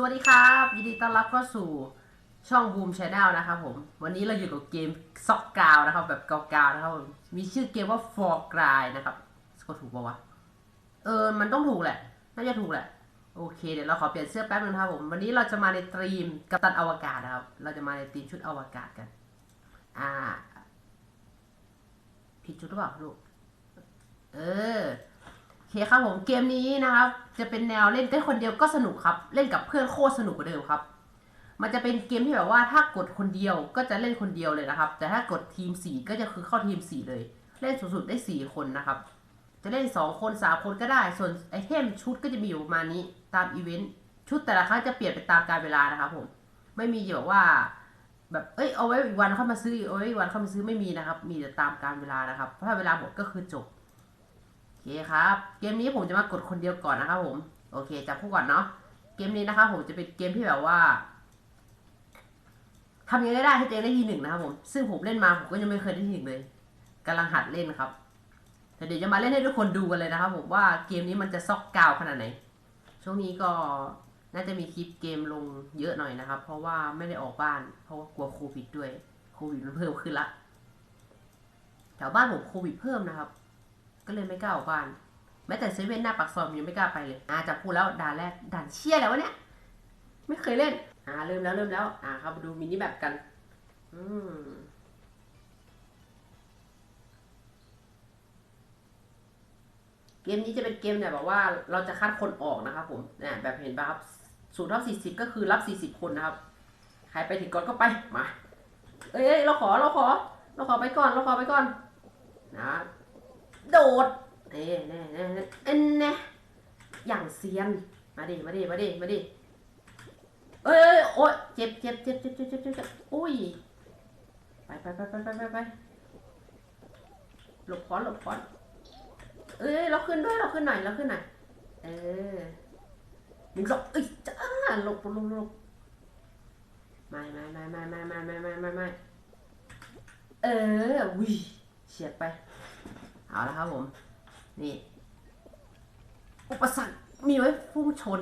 สวัสดีครับยินดีต้อนรับเข้าสู่ช่องบูมชาแนลนะครับผมวันนี้เราอยู่กับเกมซอกกาวนะครับ แบบเกาๆนะครับผมมีชื่อเกมว่า For Cry นะครับสกดถูกปะวะเออมันต้องถูกแหละน่าจะถูกแหละโอเคเดี๋ยวเราขอเปลี่ยนเสื้อแป๊บนึงครับผมวันนี้เราจะมาในตรีมกัปตันอวกาศนะครับ เราจะมาในตรีมชุดอวกาศกัน อ่า ผิดชุดหรือเปล่าลูกเออ เคครับผมเกมนี้นะครับ จะเป็นแนวเล่นได้คนเดียวก็สนุกครับ เล่นกับเพื่อนโคตรสนุกกว่าเดิมครับ มันจะเป็นเกมที่แบบว่าถ้ากดคนเดียวก็จะเล่นคนเดียวเลยนะครับ แต่ถ้ากดทีมสี่ก็จะคือเข้าทีมสี่เลย เล่นสูงสุดได้สี่คนนะครับ จะเล่นสองคนสามคนก็ได้ ส่วนไอเทมชุดก็จะมีอยู่ประมาณนี้ตามอีเวนต์ชุดแต่ละครั้งจะเปลี่ยนไปตามกาลเวลานะครับผมไม่มีแบบว่า แบบเอ้ยเอาไว้อีกวันเข้ามาซื้อเอาไว้อีกวันเข้ามาซื้อไม่มีนะครับ มีแต่ตามกาลเวลานะครับถ้าเวลาหมดก็คือจบ เคครับ เกมนี้ผมจะมากดคนเดียวก่อนนะครับผม โอเคจับคู่ก่อนเนาะ เกมนี้นะครับผมจะเป็นเกมที่แบบว่าทำยังไงก็ได้ให้ตัวเองได้ที่หนึ่งนะครับผม ซึ่งผมเล่นมาผมก็ยังไม่เคยได้ที่หนึ่งเลยกำลังหัดเล่นครับแต่เดี๋ยวจะมาเล่นให้ทุกคนดูกันเลยนะครับผมว่าเกมนี้มันจะซอกกาวขนาดไหน ช่วงนี้ก็น่าจะมีคลิปเกมลงเยอะหน่อยนะครับ เพราะว่าไม่ได้ออกบ้าน เพราะว่ากลัวโควิดด้วย โควิดมันเพิ่มขึ้นละ แถวบ้านผมโควิดเพิ่มนะครับ ก็เลยไม่กล้าออกบ้าน แม้แต่เซเว่นหน้าปากซอยผมยังไม่กล้าไปเลยอ่าจับพูดแล้วด่านแรกด่านเชี่ยแล้ววะเนี่ย ไม่เคยเล่น อ่าเริ่มแล้วเริ่มแล้ว อ่าครับดูมินิแบบกัน อืมเกมนี้จะเป็นเกมเนี่ยแบบว่าเราจะคัดคนออกนะครับผมเนี่ยแบบเห็นป่ะครับศูนย์เท่าสี่สิบก็คือรับสี่สิบคนนะครับ ใครไปถึงก่อนก็ไปมา เอ้ยเราขอเราขอ เราขอไปก่อน เราขอไปก่อน นะ โดดเน่เน่เน่เน่เอ็นเน่อย่างเซียน มาดิ มาดิ มาดิ มาดิเอ้ยเอ้ยโอ้ยเจ็บเจ็บเจ็บเจ็บเจ็บเจ็บเจ็บอุ้ย ไปไปไปไปไปไปไปหลบคอนหลบคอน เอ้ย เราขึ้นด้วย เราขึ้นหน่อย เราขึ้นหน่อย เออหนึ่งสองเอ้ยจ้าหลบหลบหลบไม่ไม่ไม่ไม่ไม่ไม่ไม่ไม่ไม่ไม่เออวิเฉียดไป เอาละครับผม นี่ อุปสรรคมีไว้พุ่งชน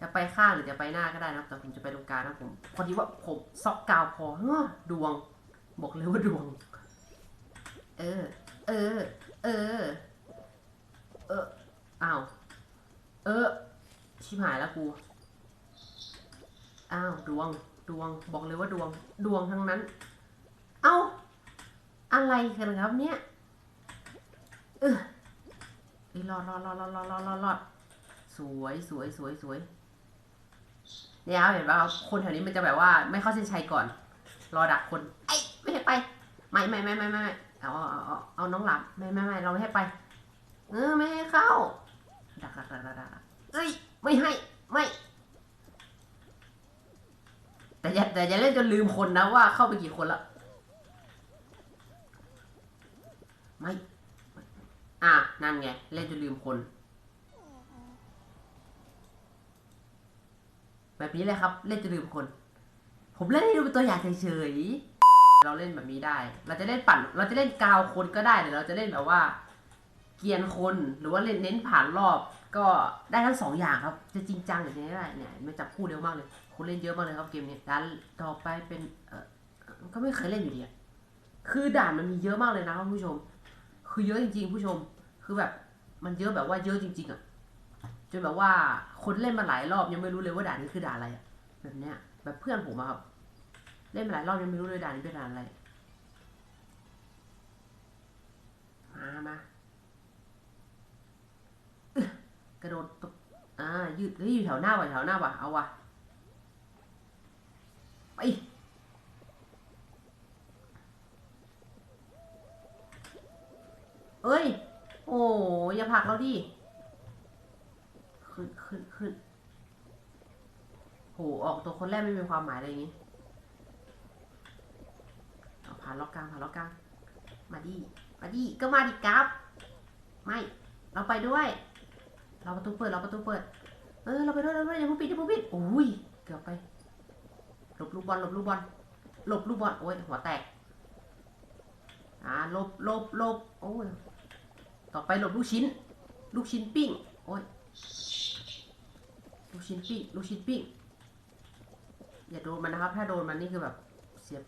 จะไปข้างหรือจะไปหน้าก็ได้นะครับ แต่ผมจะไปตรงกลางนะผม พอดีว่าผมซอกกาวพอเฮ้อดวง บอกเลยว่าดวง เออ เออ เออ เอออ้าวเออ ชิบหายแล้วกู อ้าว ดวง ดวง บอกเลยว่าดวง ดวงทั้งนั้น เอ้า อะไรกันครับเนี่ย ออเอ้รอดรอดรอดรอดรอดรอดรอดรอดสวยสวยสวยสวยเนี่ยครับเห็นป่ะคนแถวนี้มันจะแบบว่า ไม่เข้าเส้นชัยก่อน รอดักคนไอ้ไม่ให้ไปไม่ไม่ไม่ไม่ไม่ไม่เอาเอาเอาเอาน้องหลับไม่ไม่ไม่เราไม่ให้ไป เออไม่ให้เข้า ดักดักดักดักดักเอ้ยไม่ให้ไม่ แต่อย่าแต่อย่าเล่นจนลืมคนนะว่าเข้าไปกี่คนละไม่ อะ นั่นไง เล่นจนลืมคน แบบนี้เลยครับ เล่นจนลืมคน ผมเล่นให้ดูเป็นตัวอย่างเฉยๆ เราเล่นแบบนี้ได้ เราจะเล่นปั่น เราจะเล่นกาวคนก็ได้หรือเราจะเล่นแบบว่า เกียนคนหรือว่าเล่นเน้นผ่านรอบ ก็ได้ทั้งสองอย่างครับ จะจริงจังหรือไม่ได้เนี่ยมันจับคู่เร็วมากเลยคนเล่นเยอะมากเลยครับเกมนี้ด้านต่อไปเป็นเออก็ไม่เคยเล่นอยู่ดีคือด่านมันมีเยอะมากเลยนะครับผู้ชม คือเยอะจริงๆ ผู้ชม คือแบบมันเยอะแบบว่าเยอะจริง ๆอะจนแบบว่าคนเล่นมาหลายรอบยังไม่รู้เลยว่าด่านนี้คือด่านอะไรแบบเนี้ย แบบเพื่อนผมอะครับ เล่นมาหลายรอบยังไม่รู้เลยด่านนี้เป็นด่านอะไรมามา กระโดดตบอ่ายืดเฮ้ยอยู่แถวหน้าว่ะแถวหน้าว่ะเอาว่ะไป เอ้ย โอ้ยอย่าผักเราดิ ขึ้นขึ้นขึ้นโห ออกตัวคนแรกไม่มีความหมายอะไรอย่างงี้เอาผ่านล็อกกลางผ่านล็อกกลาง มาดิ มาดิ ก็มาดิครับ ไม่ เราไปด้วย เราประตูเปิด เราประตูเปิด เออ เราไปด้วยเราไปด้วยอย่าพิ่งปิดอย่าพิ่งปิดโอ้ย เกือบไป หลบลูกบอล หลบลูกบอล หลบลูกบอล โอ้ย หัวแตก อ่า หลบหลบหลบโอ้ย ต่อไปหลบลูกชิ้น ลูกชิ้นปิ้ง โอ้ย ลูกชิ้นปิ้ง ลูกชิ้นปิ้ง อย่าโดนมันนะครับ ถ้าโดนมันนี่คือแบบเสียบ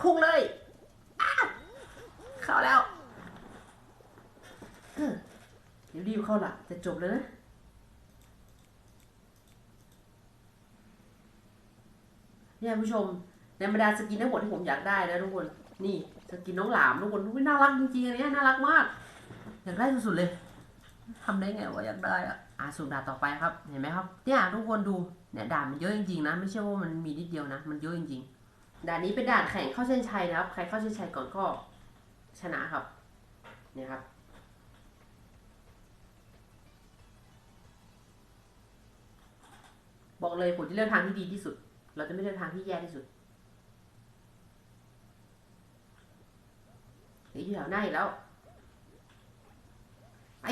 พุ่งเลย เข้าแล้วเดี๋ยวรีบเข้าละจะจบเลยนะเนี่ยผู้ชมในบรรดาสกินทั้งหมดที่ผมอยากได้นะทุกคน นี่สกินน้องหลามทุกคนนน่ารักจริงๆอันนี้น่ารักมาก อยากได้สุดๆเลยทำได้ไงวะอยากได้อะอะสุ่มด่านต่อไปครับ เห็นไหมครับ เนี่ยทุกคนดู เนี่ยด่านมันเยอะจริงๆนะ ไม่ใช่ว่ามันมีนิดเดียวนะ มันเยอะจริงๆ ด่านนี้เป็นด่านแข่งเข้าเส้นชัยนะครับ ใครเข้าเส้นชัยก่อนก็ชนะครับ เนี่ยครับบอกเลยผมจะเลือกทางที่ดีที่สุด เราจะไม่เลือกทางที่แย่ที่สุดเฮ้ยอยู่แถวหน้าอีกแล้ว ไป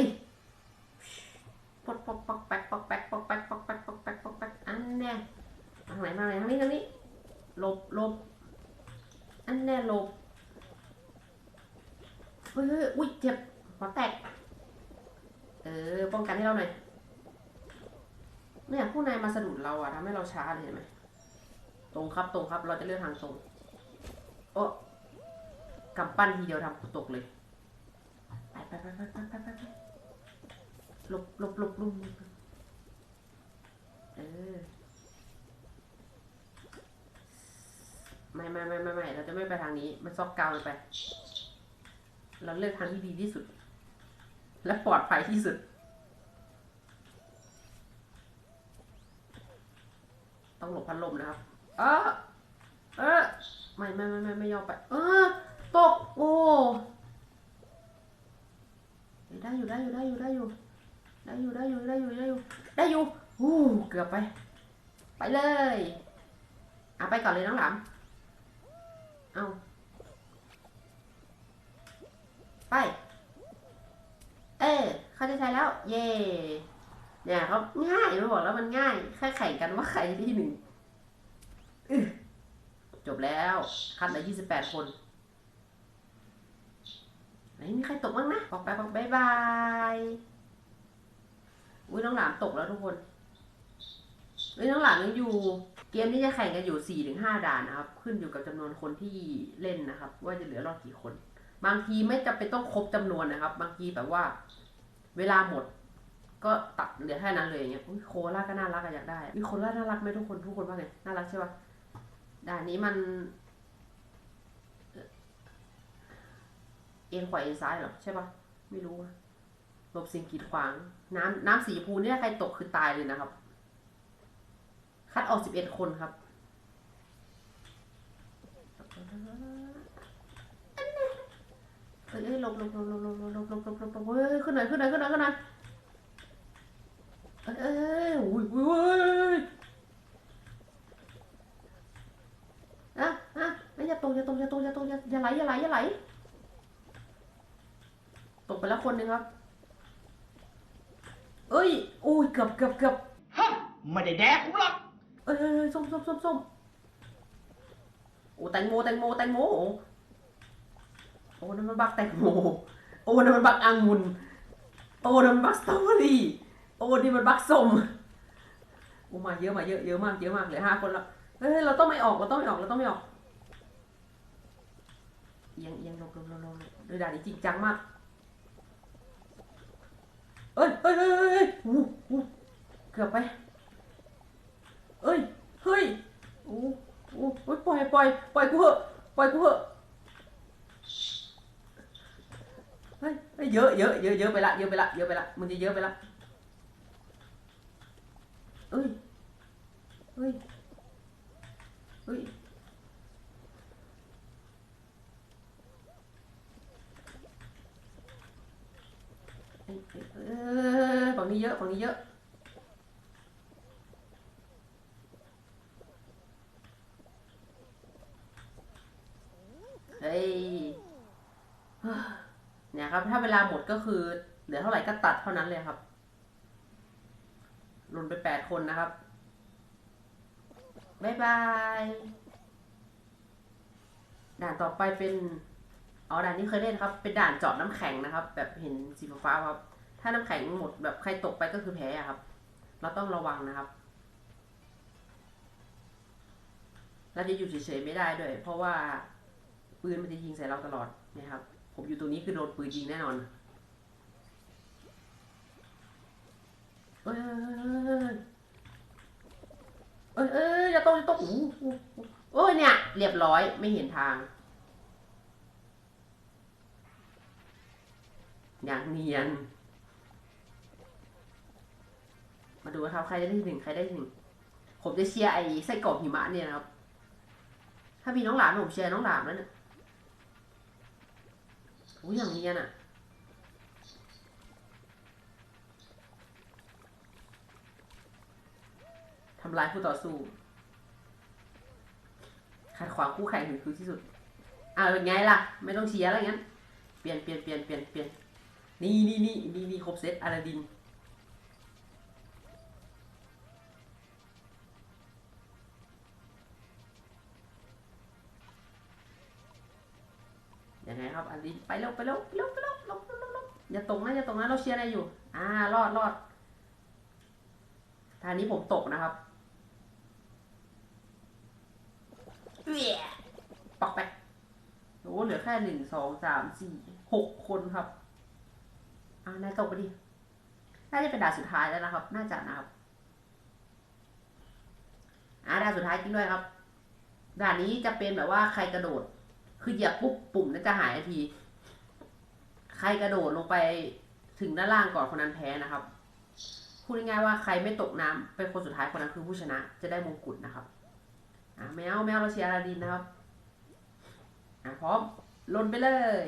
ปอกปอกปอกแปกปอกแปกปอกแปกปอกแปกปอกแปกปอกแปกอันแน่ทางไหนมาไหนทางนี้ทางนี้หลบหลบอันแน่หลบเฮ้ยเฮ้ยอุ้ยเจ็บหัวแตก เออ ป้องกันให้เราหน่อย เนี่ยผู้นายมาสะดุดเราอะทำให้เราช้าเลยเห็นไหมตรงครับตรงครับ เราจะเลือกทางตรงโอ้กำปั้นทีเดียวทำตกเลย ไปไปไปไปไปไปหลบหลบหลบลุ่มเออไม่ไม่ไม่ไม่ไม่เราจะไม่ไปทางนี้มันซอกกาวไป เราเลือกทางที่ดีที่สุด และปลอดภัยที่สุดต้องหลบพัดลมนะครับ เออเออไม่ไม่ไม่ไม่ไม่ยอมไป เออ ตก โอ้ ได้อยู่ได้อยู่ได้อยู่ได้อยู่ได้อยู่ได้อยู่ได้อยู่ได้อยู่ได้อยู่อู้เกือบไป ไปเลยอะไปก่อนเลยน้องหลามเอาไป เออเขาใจใช้แล้ว เย่เนี่ยเขาง่ายไม่บอกแล้วมันง่าย แค่แข่งกันว่าใครที่หนึ่งอือจบแล้ว คัดเหลือยี่สิบแปดคน ไหนมีใครตกบ้างนะบอกไปบอกบายบายอุ้ยน้องหลามตกแล้วทุกคนอุ้ยน้องหลามยังอยู่ เกมนี้จะแข่งกันอยู่สี่ถึงห้าด่านนะครับ ขึ้นอยู่กับจำนวนคนที่เล่นนะครับ ว่าจะเหลือรอดกี่คน บางทีไม่จำเป็นต้องครบจำนวนนะครับ บางทีแบบว่า เวลาหมด ก็ตัดเหลือแค่นั้นเลยอย่างเงี้ยอุ้ยโคล่าก็น่ารักอะอยากได้มีโคล่าน่ารักไหมทุกคนทุกคนว่าไงน่ารักใช่ปะด่านนี้มันเอ่อ เอ็นขวาเอ็นซ้ายเหรอใช่ปะไม่รู้หลบสิ่งกีดขวาง น้ำน้ำสีพูเนี่ยใครตกคือตายเลยนะครับ คัดออกสิบเอ็ดคนครับเอ้ยลบลบลบลบลบลบลบลบลบลบหลบเฮ้ยขึ้นหน่อยขึ้นหน่อยขึ้นหน่อยขึ้นหน่อยเอ้ยเอ้ยอุ้ยอุ้ยอุ้ยอะอะไม่อย่าตกอย่าตกอย่าตกอย่าตกอย่าอย่าไหลอย่าไหลอย่าไหล ตกไปแล้วคนหนึ่งครับ เอ้ยอุ้ยเกือบเกือบเกือบฮะไม่ได้แดกกูหรอกเอ้ยเอ้ยเอ้ยส้มส้มส้มส้มโอ้แตงโมแตงโมแตงโมโอ้นั่นมันบักแตงโมโอ้นั่นมันบักองุ่นโอ้นั่นมันบักสตรอเบอรี่โอ้นี่มันบักส้มโอ้มาเยอะมาเยอะเยอะมากเยอะมากเหลือห้าคนแล้วเฮ้ยเราต้องไม่ออกเราต้องไม่ออกเราต้องไม่ออกเอียงเอียงลงลงลงลงโดยด่านนี้จริงจังมาก เอ้ยเฮ้ยเฮ้ยเฮ้ยเฮ้ยอู้อู้เกือบไปเอ้ยเฮ้ยโอ้โอ้โอ้ยปล่อยปล่อยปล่อยกูเหอะปล่อยกูเหอะเฮ้ยเฮ้ยเยอะเยอะเยอะเยอะไปละเยอะไปละเยอะไปละมันจะเยอะไปละเอ้ยเฮ้ยเฮ้ยเอ้ยเออฝั่งนี้เยอะฝั่งนี้เยอะ เฮ้ยเนี่ยครับ ถ้าเวลาหมดก็คือ เหลือเท่าไหร่ก็ตัดเท่านั้นเลยครับหลุนไปแปดคนนะครับบ๊ายบาย ด่านต่อไปเป็น อ๋อ ด่านนี้เคยเล่นครับ เป็นด่านจาะน้ำแข็งนะครับ แบบเห็นสีฟ้าครับ ถ้าน้ำแข็งหมดแบบใครตกไปก็คือแพ้อะครับ เราต้องระวังนะครับ เราจะอยู่เฉยๆไม่ได้ด้วย เพราะว่าปืนมันจะยิงใส่เราตลอดนะครับ ผมอยู่ตรงนี้คือโดนปืนยิงแน่นอนเอ้ยเอ้ยเอ้ยเอ้อย่าตกอย่าตกอู้หูโอ้ยเนี่ย เรียบร้อยไม่เห็นทางอย่างเนียน มาดูนะครับ ใครได้ที่หนึ่งใครได้ที่หนึ่งผมจะเชียร์ไอ้ไส้กรอกหิมะเนี่ยนะครับ ถ้ามีน้องหลามผมเชียร์น้องหลามแล้วเนี่ยโอ้ยอย่างนียนอะทำลายคู่ต่อสู้ขัดขวางคู่แข่งถึงคือที่สุด อ่าเป็นไงล่ะ ไม่ต้องเชียร์แล้วงั้น เปลี่ยนเปลี่ยนเปลี่ยนเปลี่ยนเปลี่ยนนี่นี่นี่นี่นี่ครบเซตอาลาดิน ยังไงครับอาลาดินไปเร็วไปเร็วไปเร็วไปเร็วลงลงลงลงอย่าตกนะอย่าตกนะเราเชียร์อะไรอยู่ อ่ารอดรอดทางนี้ผมตกนะครับเอี้ยปอกไปโอ้เหลือแค่หนึ่งสองสามสี่หกคนครับ อ่านายตกไปดิ น่าจะเป็นด่านสุดท้ายแล้วนะครับ น่าจะนะครับ อ่าด่านสุดท้ายจริงด้วยครับ ด่านนี้จะเป็นแบบว่าใครกระโดด คือเหยียบปุ๊บปุ่มนั้นจะหายทันที ใครกระโดดลงไปถึงด้านล่างก่อนคนนั้นแพ้นะครับ พูดง่ายๆว่าใครไม่ตกน้ำเป็นคนสุดท้ายคนนั้นคือผู้ชนะ จะได้มงกุฎนะครับ อ่าแมวแมวเราเชียร์อาลาดินนะครับ อ่าพร้อมลนไปเลย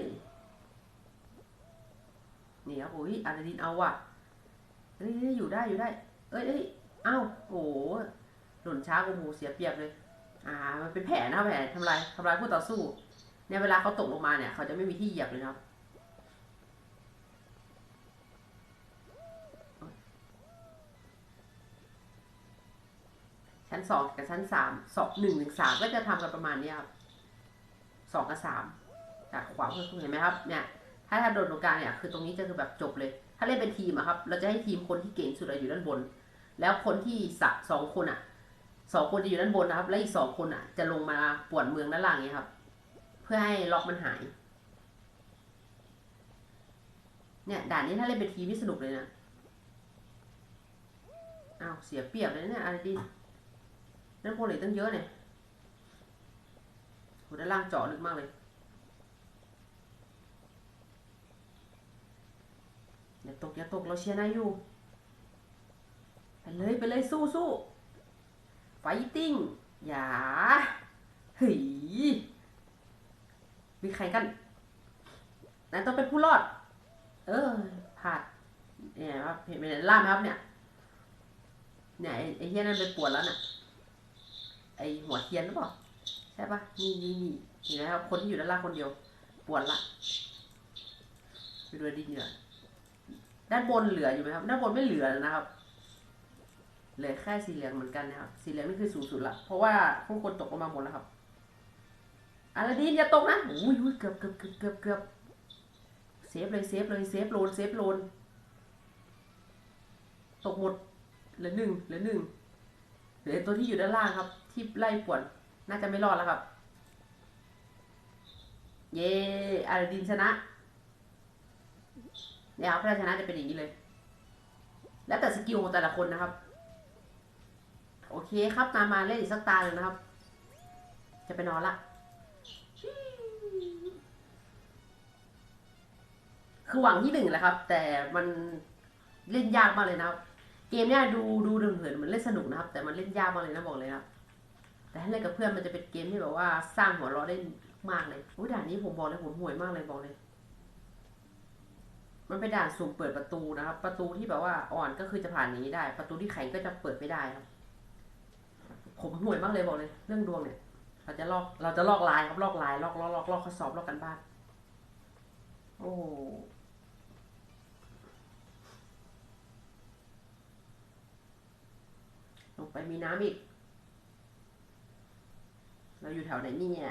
นี่ครับโอ้ยอาลาดินเอาว่ะเฮ้ยอยู่ได้อยู่ได้ เอ้ยเอ้ยเอ้าโอ้หล่นช้ากว่าหมูเสียเปรียบเลย อ่า มันเป็นแผลนะแผลทำลายทำลายคู่ต่อสู้ เนี่ยเวลาเขาตกลงมาเนี่ยเขาจะไม่มีที่เหยียบเลยครับชั้นสองกับชั้นสามสองหนึ่งถึงสามก็จะทำกันประมาณนี้ครับสองกับสามจากขวาเพื่อคุณเห็นไหมครับเนี่ย ถ้าถ้าโดนตรงกลางเนี่ยคือตรงนี้จะคือแบบจบเลย ถ้าเล่นเป็นทีมอะครับ เราจะให้ทีมคนที่เก่งสุดอยู่ด้านบน แล้วคนที่สักสองคนอะสองคนจะอยู่ด้านบนนะครับ และอีกสองคนอะจะลงมาป่วนเมืองด้านล่างเนี้ยครับ พื่อให้ล็อกมันหาย เนี่ยด่านนี้ถ้าเล่นเป็นทีมนี่สนุกเลยนะอ้าวเสียเปรียบเลยนะเนี่ยอะไรดีด้านบนเหลือตั้งเยอะเนี่ยโหด้านล่างเจาะลึกมากเลย อย่าตกอย่าตกเราเชียร์นายอยู่ ไปเลยไปเลยสู้สู้ไฟติ้งอย่าเฮ้ย มีใครกันนายต้องเป็นผู้รอด เออผ่าดเนี่ยครับเห็นไหมเนี่ยล่ามครับเนี่ย เนี่ยไอ้เฮียนั่นไปปวดแล้วน่ะ ไอ้หัวเทียนหรือเปล่าใช่ปะนี่นี่นี่เห็นไหมครับ คนที่อยู่ด้านล่างคนเดียว ปวดละไปดูดินเหนือด้านบนเหลืออยู่ไหมครับ ด้านบนไม่เหลือแล้วนะครับเหลือแค่สีเหลืองเหมือนกันนะครับ สีเหลืองนี่คือสูงสุดละเพราะว่าผู้คนตกลงมาหมดแล้วครับ อาลาดินอย่าตกนะอุ้ยอุ้ยเกือบเกือบเกือบเกือบเกือบเซฟเลยเซฟเลยเซฟโลนเซฟโลนตกหมดเหลือหนึ่งเหลือหนึ่งเหลือตัวที่อยู่ด้านล่างครับ ที่ไล่ป่วน น่าจะไม่รอดแล้วครับ เย่อาลาดินชนะเนี่ยครับถ้าชนะจะเป็นอย่างนี้เลย แล้วแต่สกิลของแต่ละคนนะครับ โอเคครับตามมาเล่นอีกสักตาหนึ่งนะครับ จะไปนอนละ คือหวังที่หนึ่งแหละครับ แต่มันเล่นยากมากเลยนะครับ เกมเนี้ยดูดูเผินๆมันเล่นสนุกนะครับ แต่มันเล่นยากมากเลยนะบอกเลยนะครับแต่ถ้าเล่นกับเพื่อนมันจะเป็นเกมที่แบบว่าสร้างหัวเราะได้มากเลยอุ้ยด่านนี้ผมบอกเลยผมห่วยมากเลยบอกเลย มันเป็นด่านสุ่มเปิดประตูนะครับ ประตูที่แบบว่าอ่อนก็คือจะผ่านนี้ได้ ประตูที่แข็งก็จะเปิดไม่ได้ครับ ผมห่วยมากเลยบอกเลย เรื่องดวงเนี่ย เราจะลอกเราจะลอกลายครับลอกลายลอกลอกลอกลอกข้อสอบลอกกันบ้าน โอ้โห ลงไปมีน้ำอีก เราอยู่แถวไหนนี่เนี่ย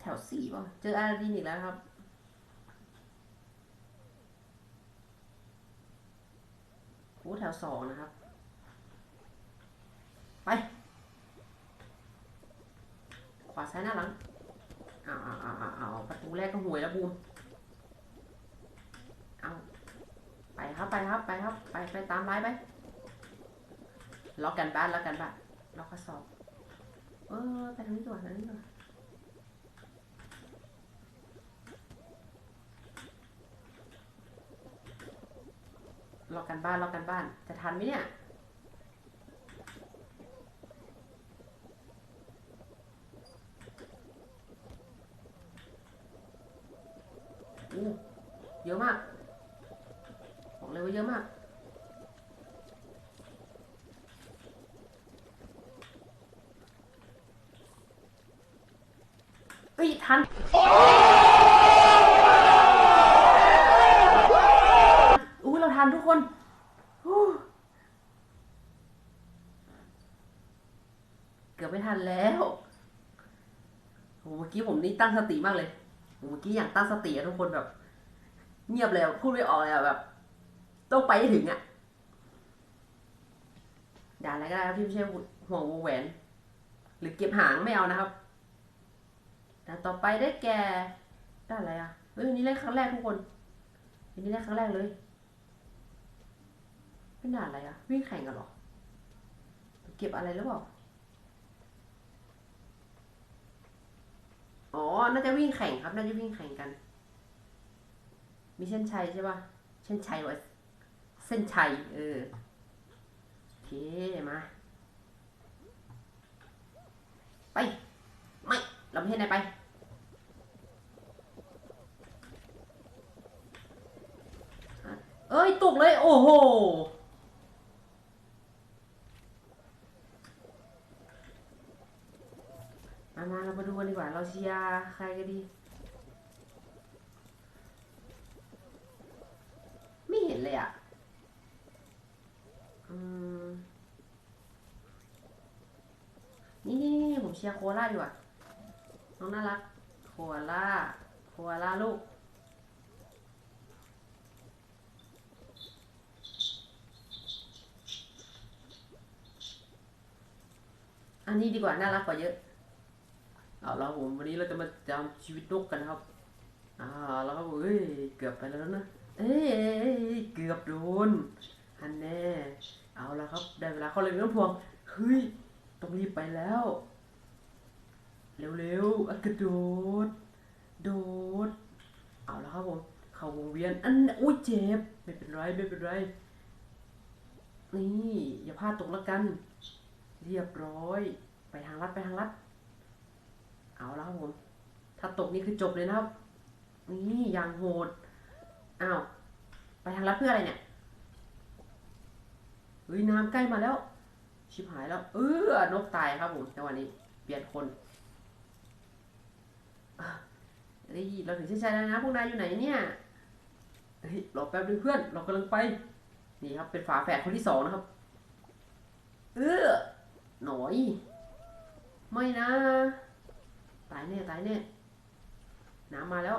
แถวสี่ป่ะ เจออาราดินอีกแล้วครับ โอ้แถวสองนะครับ ไป ขวาซ้ายหน้าหลังเอาเอาเอาเอาเอาประตูแรกก็ห่วยแล้วบูม เอา ไปครับไปครับไปครับไปไปตามไลน์ไปล็อกกันบ้านล็อกกันบ้านล็อกข้อสอบ เออไปทางนี้ดีกว่าทางนี้ดีกว่าล็อกกันบ้านล็อกกันบ้าน จะทันไหมเนี่ยเยอะมาก เลยว่าเยอะมากเอ้ย ทัน อู้เราทันทุกคนเกือบไม่ทันแล้วโหเมื่อกี้ผมนี่ตั้งสติมากเลยโหเมื่อกี้อย่างตั้งสติอะทุกคนแบบ เงียบเลยอะพูดไม่ออกเลยอะแบบ ต้องไปให้ถึงอะด่าอะไรก็ได้ครับที่ไม่ใช่ห่วงวงแหวน หรือเก็บหางไม่เอานะครับด่าต่อไปได้แก่ได้อะไรอะเฮ้ยอันนี้เล่นครั้งแรกทุกคนอันนี้เล่นครั้งแรกเลยเป็นด่าอะไรอะวิ่งแข่งกันเหรอ เก็บอะไรหรือเปล่าอ๋อ น่าจะวิ่งแข่งครับ น่าจะวิ่งแข่งกัน มีเส้นชัยใช่ป่ะเส้นชัยวะ ส้นชัย เออโอเค มา ไป ไม่เราไม่ให้นายไป เอ้ย ตกเลย โอ้โหมามาเรามาดูกันดีกว่า เราเชียร์ใครกันดี ไม่เห็นเลยอะ อืม นี่นี่นี่ผมเชียร์โคล่าดีกว่าน้องน่ารักโคล่าโคล่าลูกอันนี้ดีกว่าน่ารักกว่าเยอะเอาละผมวันนี้เราจะมาจำชีวิตนกกันครับอ่าแล้วครับเอ้ยเกือบไปแล้วนะเอ้ยเกือบโดนอันแน่เอาละครับได้เวลาเข้าเลยน้องพวงเฮ้ยต้องรีบไปแล้ว เร็วๆกระโดด โดด เอาและครับผม เข้าวงเวียน อันอุ้ยเจ็บ ไม่เป็นไรไม่เป็นไร นี่อย่าพลาดตกละกัน เรียบร้อย ไปทางลัดไปทางลัด เอาและครับผม ถ้าตกนี่คือจบเลยนะครับ นี่อย่างโหด อ้าว ไปทางลัดเพื่ออะไรเนี่ย เฮ้ยน้ำใกล้มาแล้ว ชิบหายแล้ว เออนกตายครับผมจังหวะนี้ เปลี่ยนคนอะ เฮ้ยเราถึงเส้นชัยแล้วนะ พวกนายอยู่ไหนเนี่ยเฮ้ยรอแป๊บนึงเพื่อน เรากำลังไป นี่ครับ เป็นฝาแฝดคนที่สองนะครับ เออหน่อย ไม่นะ ตายแน่ตายแน่น้ำมาแล้ว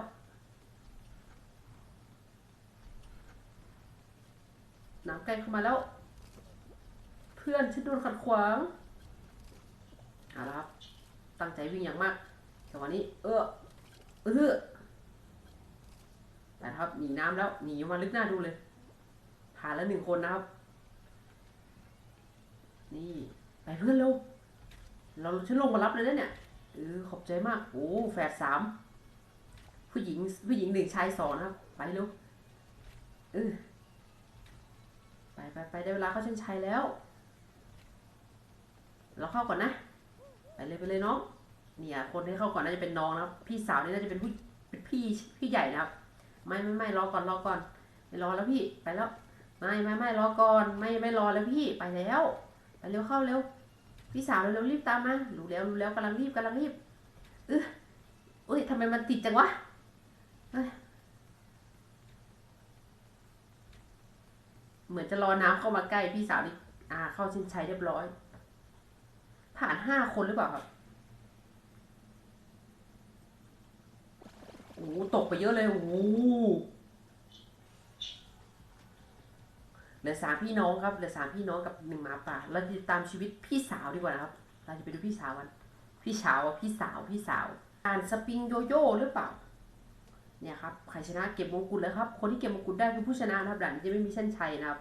น้ำใกล้เข้ามาแล้ว เพื่อนฉันโดนขัดขวางเอาละครับ ตั้งใจวิ่งอย่างมากแต่วันนี้ เออ เออแต่ครับหนีน้ำแล้วหนีมาลึกหน้าดูเลยผ่านแล้วหนึ่งคนนะครับ นี่ไปเพื่อนเร็วเราฉันลงมารับเลยนะเนี่ยเออขอบใจมากโอ้แฝดสามผู้หญิงผู้หญิงหนึ่งชายสองนะครับไปเร็วเออไปไปไปได้เวลาเข้าเส้นชัยแล้ว เราเข้าก่อนนะ ไปเลยไปเลยน้อง เนี่ยคนที่เข้าก่อนน่าจะเป็นน้องนะครับพี่สาวนี่น่าจะเป็นผู้พี่พี่ใหญ่นะครับไม่ไม่ไม่รอก่อนรอก่อนไม่รอแล้วพี่ไปแล้วไม่ไม่ไม่รอก่อนไม่ไม่รอแล้วพี่ไปแล้วไปเร็วเข้าเร็ว พี่สาวเร็วรีบตามมารู้แล้วรู้แล้วกำลังรีบกำลังรีบเออเอ้ยทำไมมันติดจังวะเหมือนจะรอน้ำเข้ามาใกล้พี่สาวนี่อ่าเข้าเส้นชัยเรียบร้อย ผ่านห้าคนหรือเปล่าครับ โอ้ตกไปเยอะเลยโอ้โหเหลือสามพี่น้องครับเหลือสามพี่น้องกับหนึ่งหมาป่าเราติดตามชีวิตพี่สาวดีกว่านะครับ เราจะไปดูพี่สาวกัน พี่สาวพี่สาวพี่สาวอ่านสปริงโยโย่หรือเปล่า เนี่ยครับใครชนะเก็บมงกุฎเลยครับ คนที่เก็บมงกุฎได้คือผู้ชนะนะครับด่านนี้จะไม่มีเส้นชัยนะครับ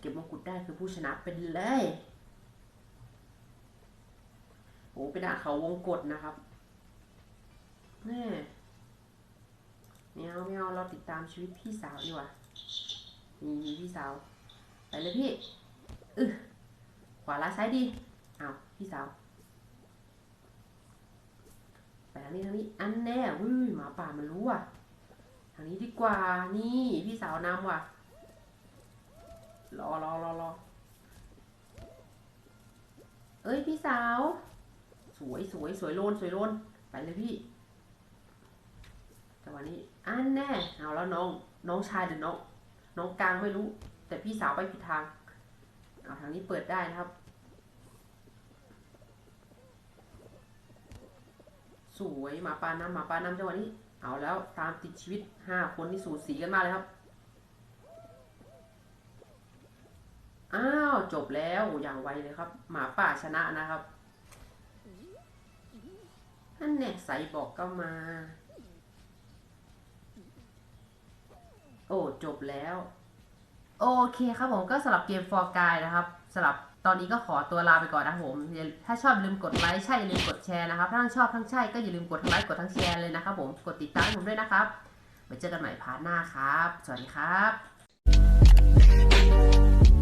เก็บมงกุฎได้คือผู้ชนะเป็นเลยโอ้เป็นด่านเขาวงกฏนะครับแน่ ไม่เอาไม่เอาเราติดตามชีวิตพี่สาวดีกว่านี่พี่สาว ไปเลยพี่อึขวาล้าซ้ายดีอ้าวพี่สาว ไปทางนี้ทางนี้ อันแน่วุ้ยหมาป่ามันรู้อะ ทางนี้ดีกว่า นี่พี่สาวนำว่ะ รอรอรอรอเอ้ยพี่สาว สวยสวยสวยโลนสวยโลนไปเลยพี่ จังหวะนี้อันแน่เอาแล้วน้องน้องชายหรือน้องน้องกลางไม่รู้ แต่พี่สาวไปผิดทางเอาทางนี้เปิดได้นะครับ สวยหมาปาน้ำหมาปาน้ำจังหวะนี้ เอาแล้วตามติดชีวิตห้าคนที่สูสีกันมากเลยครับอ้าวจบแล้วอย่างไวเลยครับ หมาป่าชนะนะครับนั่นแน่ใสบอกก็มา โอ้จบแล้ว โอเคครับผมก็สำหรับเกมฟอร์กายนะครับสำหรับตอนนี้ก็ขอตัวลาไปก่อนนะผม ถ้าชอบอย่าลืมกดไลค์ใช่อย่าลืมกดแชร์นะครับ ถ้าชอบทั้งใช่ก็อย่าลืมกดทั้งไลค์กดทั้งแชร์เลยนะครับผม กดติดตามผมด้วยนะครับ ไว้เจอกันใหม่พาร์ทหน้าครับ สวัสดีครับ